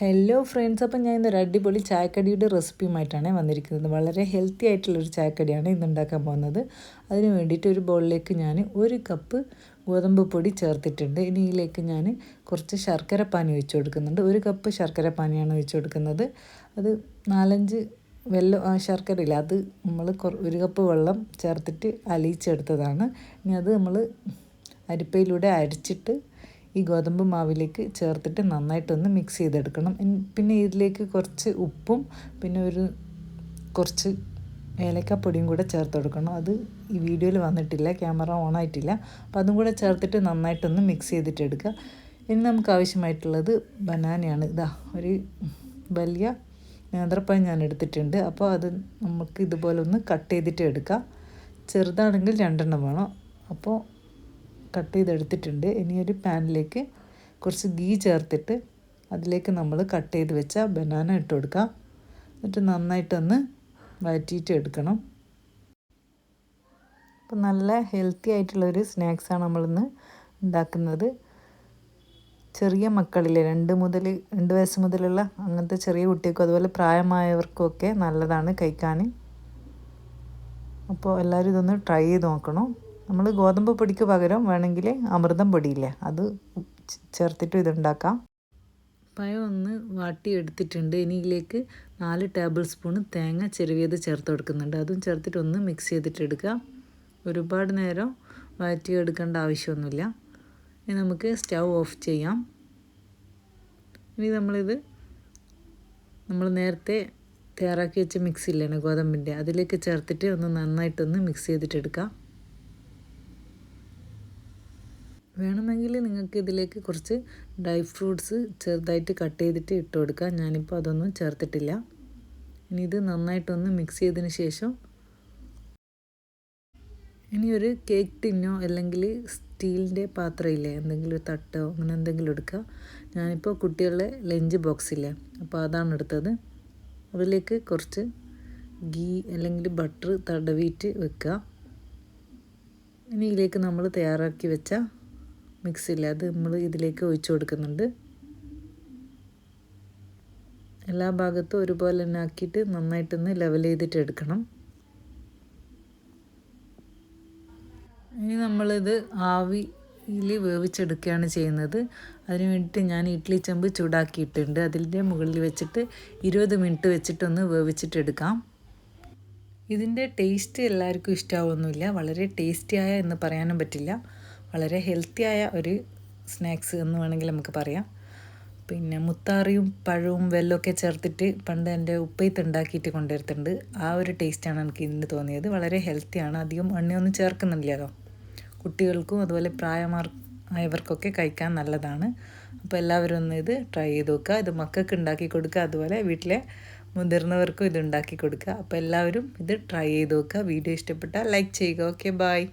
Hello friends അപ്പം ഞാൻ ഇന്നൊരു അടിപൊളി ചായക്കടിയുടെ റെസിപ്പിയുമായിട്ടാണ് വന്നിരിക്കുന്നത്. വളരെ ഹെൽത്തി ആയിട്ടുള്ളൊരു ചായക്കടിയാണ് ഇന്ന് ഉണ്ടാക്കാൻ പോകുന്നത്. അതിന് വേണ്ടിയിട്ട് ഒരു ബൗളിലേക്ക് ഞാൻ ഒരു കപ്പ് ഗോതമ്പ് പൊടി ചേർത്തിട്ടുണ്ട്. ഇനി ഇതിലേക്ക് ഞാൻ കുറച്ച് ശർക്കര പാനി ഒഴിച്ചു കൊടുക്കുന്നുണ്ട്. ഒരു കപ്പ് ശർക്കര പാനിയാണ് ഒഴിച്ചു കൊടുക്കുന്നത്. അത് നാലഞ്ച് വെള്ളം ശർക്കര ഇല്ല. അത് നമ്മൾ ഒരു കപ്പ് വെള്ളം ചേർത്തിട്ട് അലിയിച്ചെടുത്തതാണ്. ഇനി അത് നമ്മൾ അരിപ്പയിലൂടെ അരിച്ചിട്ട് ഈ ഗോതമ്പ് മാവിലേക്ക് ചേർത്തിട്ട് നന്നായിട്ടൊന്ന് മിക്സ് ചെയ്തെടുക്കണം. പിന്നെ ഇതിലേക്ക് കുറച്ച് ഉപ്പും പിന്നെ ഒരു കുറച്ച് ഏലക്കപ്പൊടിയും കൂടെ ചേർത്ത് കൊടുക്കണം. അത് ഈ വീഡിയോയിൽ വന്നിട്ടില്ല ക്യാമറ ഓൺ ആയിട്ടില്ല. അപ്പോൾ അതും കൂടെ ചേർത്തിട്ട് നന്നായിട്ടൊന്ന് മിക്സ് ചെയ്തിട്ട് എടുക്കുക ഇനി നമുക്ക് ആവശ്യമായിട്ടുള്ളത് ബനാനയാണ്. ഇതാ ഒരു വലിയ നേന്ത്രപ്പഴം ഞാൻ എടുത്തിട്ടുണ്ട്. അപ്പോൾ അത് നമുക്ക് ഇതുപോലെ ഒന്ന് കട്ട് ചെയ്തിട്ട് എടുക്കാം. ചെറുതാണെങ്കിൽ രണ്ടെണ്ണം വേണം. അപ്പോൾ കട്ട് ചെയ്തെടുത്തിട്ടുണ്ട്. ഇനി ഒരു പാനിലേക്ക് കുറച്ച് ഗീ ചേർത്തിട്ട് അതിലേക്ക് നമ്മൾ കട്ട് ചെയ്ത് വെച്ച ബനാന ഇട്ട് കൊടുക്കാം. എന്നിട്ട് നന്നായിട്ടൊന്ന് വഴറ്റിയിട്ട് എടുക്കണം. അപ്പം നല്ല ഹെൽത്തി ആയിട്ടുള്ളൊരു സ്നാക്സാണ് നമ്മളിന്ന് ഉണ്ടാക്കുന്നത്. ചെറിയ മക്കളിലെ രണ്ട് മുതൽ രണ്ട് വയസ്സ് മുതലുള്ള അങ്ങനത്തെ ചെറിയ കുട്ടികൾക്കും അതുപോലെ പ്രായമായവർക്കും നല്ലതാണ് കഴിക്കാൻ. അപ്പോൾ എല്ലാവരും ഇതൊന്ന് ട്രൈ ചെയ്ത് നോക്കണം. നമ്മൾ ഗോതമ്പ് പൊടിക്ക് പകരം വേണമെങ്കിൽ അമൃതം പൊടിയില്ലേ അത് ചേർത്തിട്ട് ഇതുണ്ടാക്കാം. പഴം ഒന്ന് വാട്ടി എടുത്തിട്ടുണ്ട്. ഇനി ഇതിലേക്ക് നാല് ടേബിൾ സ്പൂൺ തേങ്ങ ചെരുവിയത് ചേർത്ത് കൊടുക്കുന്നുണ്ട്. അതും ചേർത്തിട്ട് ഒന്ന് മിക്സ് ചെയ്തിട്ട് എടുക്കുക ഒരുപാട് നേരം വഴറ്റി എടുക്കേണ്ട ആവശ്യമൊന്നുമില്ല. ഇനി നമുക്ക് സ്റ്റൗ ഓഫ് ചെയ്യാം. ഇനി നമ്മളിത് നമ്മൾ നേരത്തെ തയ്യാറാക്കി വെച്ച മിക്സ് ഇല്ലാണ് ഗോതമ്പിന്റെ അതിലേക്ക് ചേർത്തിട്ട് ഒന്ന് നന്നായിട്ടൊന്ന് മിക്സ് ചെയ്തിട്ട് എടുക്കാം വേണമെങ്കിൽ നിങ്ങൾക്ക് ഇതിലേക്ക് കുറച്ച് ഡ്രൈ ഫ്രൂട്ട്സ് ചെറുതായിട്ട് കട്ട് ചെയ്തിട്ട് ഇട്ട് കൊടുക്കാം. ഞാനിപ്പോൾ അതൊന്നും ചേർത്തിട്ടില്ല. ഇനി ഇത് നന്നായിട്ടൊന്ന് മിക്സ് ചെയ്തതിന് ശേഷം ഇനി ഒരു കേക്ക് ടിന്നോ അല്ലെങ്കിൽ സ്റ്റീലിന്റെ പാത്രമില്ലേ എന്തെങ്കിലും ഒരു തട്ടോ അങ്ങനെ എന്തെങ്കിലും എടുക്കുക ഞാനിപ്പോൾ കുട്ടികളുടെ ലഞ്ച് ബോക്സ് ഇല്ലേ അപ്പോൾ അതാണ് എടുത്തത്. അതിലേക്ക് കുറച്ച് ഗീ അല്ലെങ്കിൽ ബട്ടർ തടവിയിട്ട് വെക്കുക. ഇനി ഇതിലേക്ക് നമ്മൾ തയ്യാറാക്കി വെച്ച മിക്സില്ല അത് നമ്മൾ ഇതിലേക്ക് ഒഴിച്ചു കൊടുക്കുന്നുണ്ട്. എല്ലാ ഭാഗത്തും ഒരുപോലെ തന്നെ ആക്കിയിട്ട് നന്നായിട്ടൊന്ന് ലെവൽ ചെയ്തിട്ട് എടുക്കണം. ഇനി നമ്മളിത് ആവിയിൽ വേവിച്ചെടുക്കുകയാണ് ചെയ്യുന്നത്. അതിന് വേണ്ടിയിട്ട് ഞാൻ ഇഡ്ഡലി ചെമ്പ് ചൂടാക്കിയിട്ടുണ്ട്. അതിന്റെ മുകളിൽ വെച്ചിട്ട് ഇരുപത് മിനിറ്റ് വെച്ചിട്ടൊന്ന് വേവിച്ചിട്ടെടുക്കാം. ഇതിന്റെ ടേസ്റ്റ് എല്ലാവർക്കും ഇഷ്ടമാവുന്നില്ല വളരെ ടേസ്റ്റിയായ എന്ന് പറയാനും പറ്റില്ല. വളരെ ഹെൽത്തിയായ ഒരു സ്നാക്സ് എന്ന് വേണമെങ്കിൽ നമുക്ക് പറയാം. പിന്നെ മുത്താറിയും പഴവും വെല്ലമൊക്കെ ചേർത്തിട്ട് പണ്ട് എന്റെ ഉപ്പയത്ത് ഉണ്ടാക്കിയിട്ട് കൊണ്ടുവരുത്തുണ്ട് ആ ഒരു ടേസ്റ്റാണ് എനിക്ക് ഇന്ന് തോന്നിയത്. വളരെ ഹെൽത്തിയാണ് അധികം എണ്ണയൊന്നും ചേർക്കുന്നില്ലല്ലോ കുട്ടികൾക്കും അതുപോലെ പ്രായമാർ ആയവർക്കൊക്കെ കഴിക്കാൻ നല്ലതാണ്. അപ്പോൾ എല്ലാവരും ഒന്ന് ഇത് ട്രൈ ചെയ്ത് നോക്കുക. ഇത് മക്കൾക്ക് ഉണ്ടാക്കി കൊടുക്കുക. അതുപോലെ വീട്ടിലെ മുതിർന്നവർക്കും ഇത് ഉണ്ടാക്കി കൊടുക്കുക. അപ്പോൾ എല്ലാവരും ഇത് ട്രൈ ചെയ്ത് നോക്കുക. വീഡിയോ ഇഷ്ടപ്പെട്ടാൽ ലൈക്ക് ചെയ്യുക. Okay bye